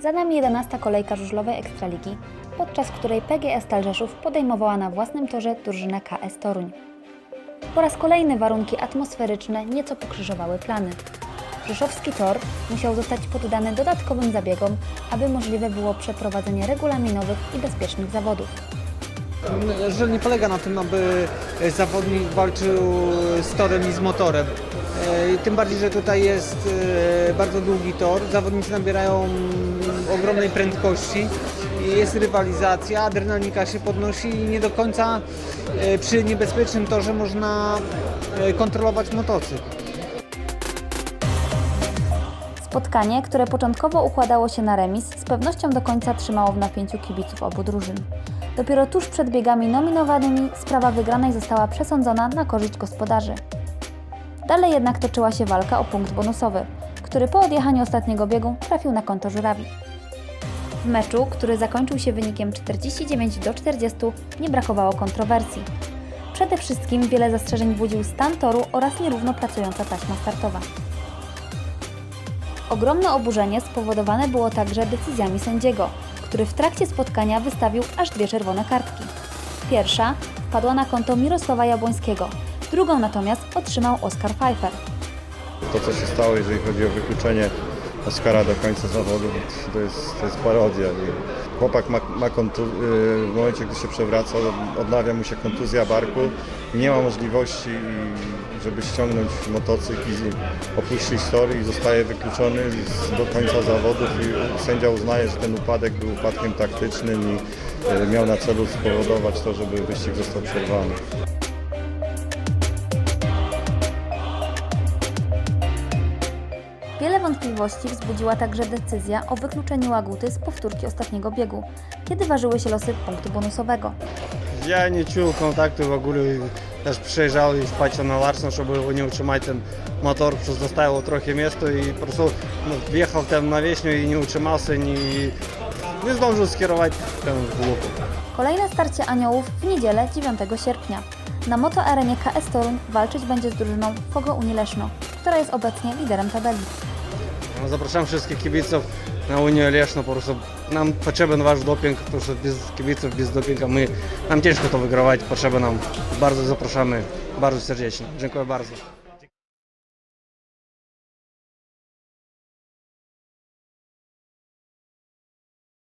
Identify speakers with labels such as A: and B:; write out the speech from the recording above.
A: Za nami 11. kolejka żużlowej Ekstraligi, podczas której PGS Talżeszów podejmowała na własnym torze drużynę KS Toruń. Po raz kolejny warunki atmosferyczne nieco pokrzyżowały plany. Rzeszowski tor musiał zostać poddany dodatkowym zabiegom, aby możliwe było przeprowadzenie regulaminowych i bezpiecznych zawodów
B: że nie polega na tym, aby zawodnik walczył z torem i z motorem. E, Tym bardziej, że tutaj jest e, bardzo długi tor, zawodnicy nabierają ogromnej prędkości, jest rywalizacja, adrenalika się podnosi i nie do końca e, przy niebezpiecznym torze można kontrolować motocykl.
A: Spotkanie, które początkowo układało się na remis, z pewnością do końca trzymało w napięciu kibiców obu drużyn. Dopiero tuż przed biegami nominowanymi sprawa wygranej została przesądzona na korzyść gospodarzy. Dalej jednak toczyła się walka o punkt bonusowy, który po odjechaniu ostatniego biegu trafił na konto żurawi. W meczu, który zakończył się wynikiem 49 do 40, nie brakowało kontrowersji. Przede wszystkim wiele zastrzeżeń budził stan toru oraz nierówno pracująca taśma startowa. Ogromne oburzenie spowodowane było także decyzjami sędziego, który w trakcie spotkania wystawił aż dwie czerwone kartki. Pierwsza wpadła na konto Mirosława Jabłońskiego, drugą natomiast otrzymał Oskar Pfeiffer.
C: To, co się stało, jeżeli chodzi o wykluczenie Oskara do końca zawodu, to jest, to jest parodia. I Chłopak ma, ma y, w momencie, gdy się przewraca, odnawia mu się kontuzja barku, nie ma możliwości, żeby ściągnąć motocykl i opuścić tor i zostaje wykluczony do końca zawodów i sędzia uznaje, że ten upadek był upadkiem taktycznym i y, miał na celu spowodować to, żeby wyścig został przerwany.
A: wątpliwości wzbudziła także decyzja o wykluczeniu Łaguty z powtórki ostatniego biegu, kiedy ważyły się losy punktu bonusowego.
D: Я не чув контакту в ogóle. Też przyjeżdżał i patrzył na Larsen, żeby nie utrzymać ten motor, przez zostało trochę miejsca i po prostu no, wjechał tam na wieśniu i nie utrzymał się, nie, nie zdążył skierować ten w łuku.
A: Kolejne starcie aniołów w niedzielę 9 sierpnia. Na motoarenie KS Toruń walczyć będzie z drużyną Fogo Unii Leszno, która jest obecnie liderem tabeli.
D: No, zapraszam wszystkich kibiców na Unię Leszno. Po prostu nam potrzeben wasz doping, proszę bez kibiców, bez dopinga my, nam ciężko to wygrywać. Potrzeba nam. Bardzo zapraszamy, bardzo serdecznie. Dziękuję bardzo.